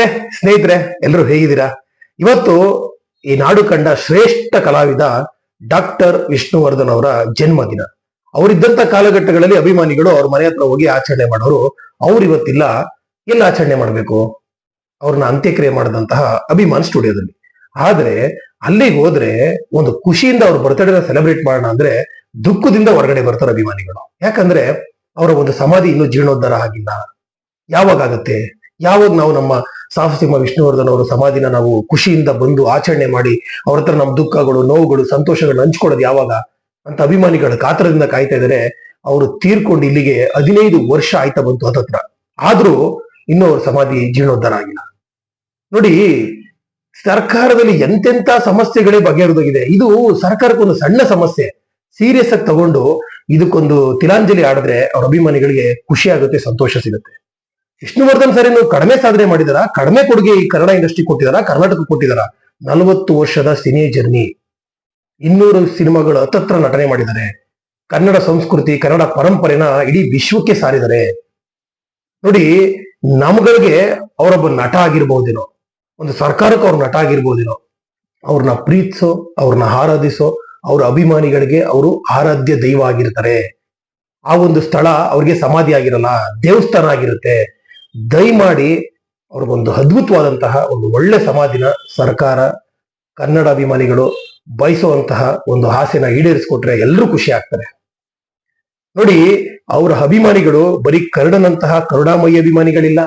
ನಮಸ್ತೆ ಸ್ನೇಹಿತರೆ, ಎಲ್ಲರೂ ಹೇಗಿದ್ದೀರಾ? ಇವತ್ತು ಈ ನಾಡು ಕಂಡ ಶ್ರೇಷ್ಠ ಕಲಾವಿದ ಡಾಕ್ಟರ್ ವಿಷ್ಣುವರ್ಧನ್ ಅವರ ಜನ್ಮದಿನ. ಅವರಿದ್ದಂತ ಕಾಲಘಟ್ಟಗಳಲ್ಲಿ ಅಭಿಮಾನಿಗಳು ಅವ್ರ ಮನೆ ಹತ್ರ ಹೋಗಿ ಆಚರಣೆ ಮಾಡೋರು. ಅವ್ರು ಇವತ್ತಿಲ್ಲ. ಎಲ್ಲ ಆಚರಣೆ ಮಾಡಬೇಕು? ಅವ್ರನ್ನ ಅಂತ್ಯಕ್ರಿಯೆ ಮಾಡಿದಂತಹ ಅಭಿಮಾನ್ ಸ್ಟುಡಿಯೋದಲ್ಲಿ. ಆದ್ರೆ, ಅಲ್ಲಿಗೆ ಹೋದ್ರೆ ಒಂದು ಖುಷಿಯಿಂದ ಅವ್ರ ಬರ್ತಡೇನ ಸೆಲೆಬ್ರೇಟ್ ಮಾಡೋಣ ಅಂದ್ರೆ ದುಃಖದಿಂದ ಹೊರಗಡೆ ಬರ್ತಾರೆ ಅಭಿಮಾನಿಗಳು. ಯಾಕಂದ್ರೆ, ಅವರ ಒಂದು ಸಮಾಧಿ ಇನ್ನೂ ಜೀರ್ಣೋದ್ಧಾರ ಆಗಿಲ್ಲ. ಯಾವಾಗ ಆಗುತ್ತೆ? ಯಾವಾಗ ನಾವು ನಮ್ಮ ಸಾಹಸಿಂಹ ವಿಷ್ಣುವರ್ಧನ್ ಅವರ ಸಮಾಧಿನ ನಾವು ಖುಷಿಯಿಂದ ಬಂದು ಆಚರಣೆ ಮಾಡಿ ಅವ್ರ ಹತ್ರ ನಮ್ಮ ದುಃಖಗಳು, ನೋವುಗಳು, ಸಂತೋಷಗಳನ್ನ ಹಂಚ್ಕೊಳ್ಳೋದು ಯಾವಾಗ? ಅಂತ ಅಭಿಮಾನಿಗಳ ಕಾತರದಿಂದ ಕಾಯ್ತಾ ಇದ್ದಾರೆ. ಅವರು ತೀರ್ಕೊಂಡು ಇಲ್ಲಿಗೆ ಹದಿನೈದು ವರ್ಷ ಆಯ್ತಾ ಬಂತು ಹತ್ತತ್ರ ಆದ್ರೂ ಇನ್ನೂ ಅವ್ರ ಸಮಾಧಿ ಜೀರ್ಣೋದ್ಧಾರ ಆಗಿಲ್ಲ. ನೋಡಿ, ಸರ್ಕಾರದಲ್ಲಿ ಎಂತೆಂತ ಸಮಸ್ಯೆಗಳೇ ಬಗೆಹರಿದೋಗಿದೆ. ಇದು ಸರ್ಕಾರಕ್ಕೊಂದು ಸಣ್ಣ ಸಮಸ್ಯೆ. ಸೀರಿಯಸ್ ಆಗಿ ತಗೊಂಡು ಇದಕ್ಕೊಂದು ತಿಲಾಂಜಲಿ ಆಡಿದ್ರೆ ಅವ್ರ ಅಭಿಮಾನಿಗಳಿಗೆ ಖುಷಿ ಆಗುತ್ತೆ, ಸಂತೋಷ ಸಿಗುತ್ತೆ. ವಿಷ್ಣುವರ್ಧನ್ ಸರ್ ಏನು ಕಡಿಮೆ ಸಾಧನೆ ಮಾಡಿದಾರ? ಕಡಿಮೆ ಕೊಡುಗೆ ಈ ಕನ್ನಡ ಇಂಡಸ್ಟ್ರಿ ಕೊಟ್ಟಿದಾರ? ಕರ್ನಾಟಕ ಕೊಟ್ಟಿದಾರ? ನಲವತ್ತು ವರ್ಷದ ಸಿನಿ ಜರ್ನಿ. ಇನ್ನೂರು ಸಿನಿಮಾಗಳು ಹತ್ತತ್ರ ನಟನೆ ಮಾಡಿದ್ದಾರೆ. ಕನ್ನಡ ಸಂಸ್ಕೃತಿ, ಕನ್ನಡ ಪರಂಪರೆನ ಇಡೀ ವಿಶ್ವಕ್ಕೆ ಸಾರಿದ್ದಾರೆ. ನೋಡಿ, ನಮ್ಗಳಿಗೆ ಅವರೊಬ್ಬ ನಟ ಆಗಿರ್ಬಹುದೇನೋ ಒಂದು ಸರ್ಕಾರಕ್ಕೆ ಅವ್ರ ನಟ ಆಗಿರ್ಬೋದೇನೋ, ಅವ್ರನ್ನ ಪ್ರೀತಿಸೋ, ಅವ್ರನ್ನ ಆರಾಧಿಸೋ, ಅವ್ರ ಅಭಿಮಾನಿಗಳಿಗೆ ಅವರು ಆರಾಧ್ಯ ದೈವ ಆಗಿರ್ತಾರೆ. ಆ ಒಂದು ಸ್ಥಳ ಅವ್ರಿಗೆ ಸಮಾಧಿ ಆಗಿರಲ್ಲ, ದೇವಸ್ಥಾನ ಆಗಿರುತ್ತೆ. ದಯಮಾಡಿ ಅವ್ರಿಗೊಂದು ಅದ್ಭುತವಾದಂತಹ ಒಂದು ಒಳ್ಳೆ ಸಮಾಧಿನ ಸರ್ಕಾರ, ಕನ್ನಡ ಅಭಿಮಾನಿಗಳು ಬಯಸುವಂತಹ ಒಂದು ಆಸೆನ ಈಡೇರಿಸ್ಕೊಟ್ರೆ ಎಲ್ಲರೂ ಖುಷಿ ಆಗ್ತಾರೆ. ನೋಡಿ, ಅವರ ಅಭಿಮಾನಿಗಳು ಬರೀ ಕರುಡನಂತಹ ಕರುಣಾಮಯಿ ಅಭಿಮಾನಿಗಳಿಲ್ಲ.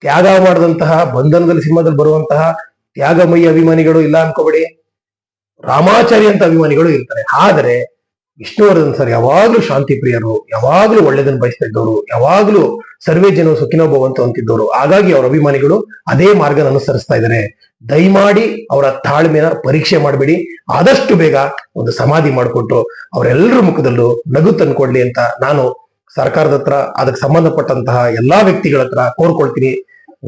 ತ್ಯಾಗ ಮಾಡಿದಂತಹ ಬಂಧನದಲ್ಲಿ ಸಿಂಹದಲ್ಲಿ ಬರುವಂತಹ ತ್ಯಾಗಮಯಿ ಅಭಿಮಾನಿಗಳು ಇಲ್ಲ ಅನ್ಕೋಬೇಡಿ. ರಾಮಾಚಾರಿ ಅಂತ ಅಭಿಮಾನಿಗಳು ಇರ್ತಾರೆ. ಆದರೆ ವಿಷ್ಣುವರ್ಧನ್ ಸರ್, ಯಾವಾಗ್ಲೂ ಶಾಂತಿ ಪ್ರಿಯರು, ಯಾವಾಗ್ಲೂ ಒಳ್ಳೇದನ್ನ ಬಯಸ್ತಾ ಇದ್ದವರು ಯಾವಾಗ್ಲೂ ಸರ್ವೇ ಜನ ಸುಖಿನೋ ಭವಂತು ಅಂತಿದ್ದವರು. ಹಾಗಾಗಿ ಅವರ ಅಭಿಮಾನಿಗಳು ಅದೇ ಮಾರ್ಗನ ಅನುಸರಿಸ್ತಾ ಇದ್ದಾರೆ. ದಯಮಾಡಿ ಅವರ ತಾಳ್ಮೆನ ಪರೀಕ್ಷೆ ಮಾಡಬೇಡಿ. ಆದಷ್ಟು ಬೇಗ ಒಂದು ಸಮಾಧಿ ಮಾಡಿಕೊಟ್ಟು ಅವರೆಲ್ಲರ ಮುಖದಲ್ಲೂ ನಗು ತಂದ್ಕೊಡ್ಲಿ ಅಂತ ನಾನು ಸರ್ಕಾರದ ಹತ್ರ, ಅದಕ್ಕೆ ಸಂಬಂಧಪಟ್ಟಂತಹ ಎಲ್ಲಾ ವ್ಯಕ್ತಿಗಳ ಹತ್ರ ಕೋರ್ಕೊಳ್ತೀನಿ.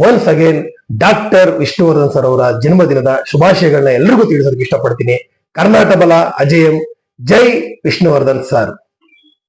Once again doctor Vishnuvardhan sir ಅವರ ಜನ್ಮದಿನದ ಶುಭಾಶಯಗಳನ್ನ ಎಲ್ರಿಗೂ ತಿಳಿಸೋದಕ್ಕೆ ಇಷ್ಟಪಡ್ತೀನಿ. ಕರ್ನಾಟಕ ಬಲ, ಅಜಯಂ. ಜೈ ವಿಷ್ಣುವರ್ಧನ್ ಸರ್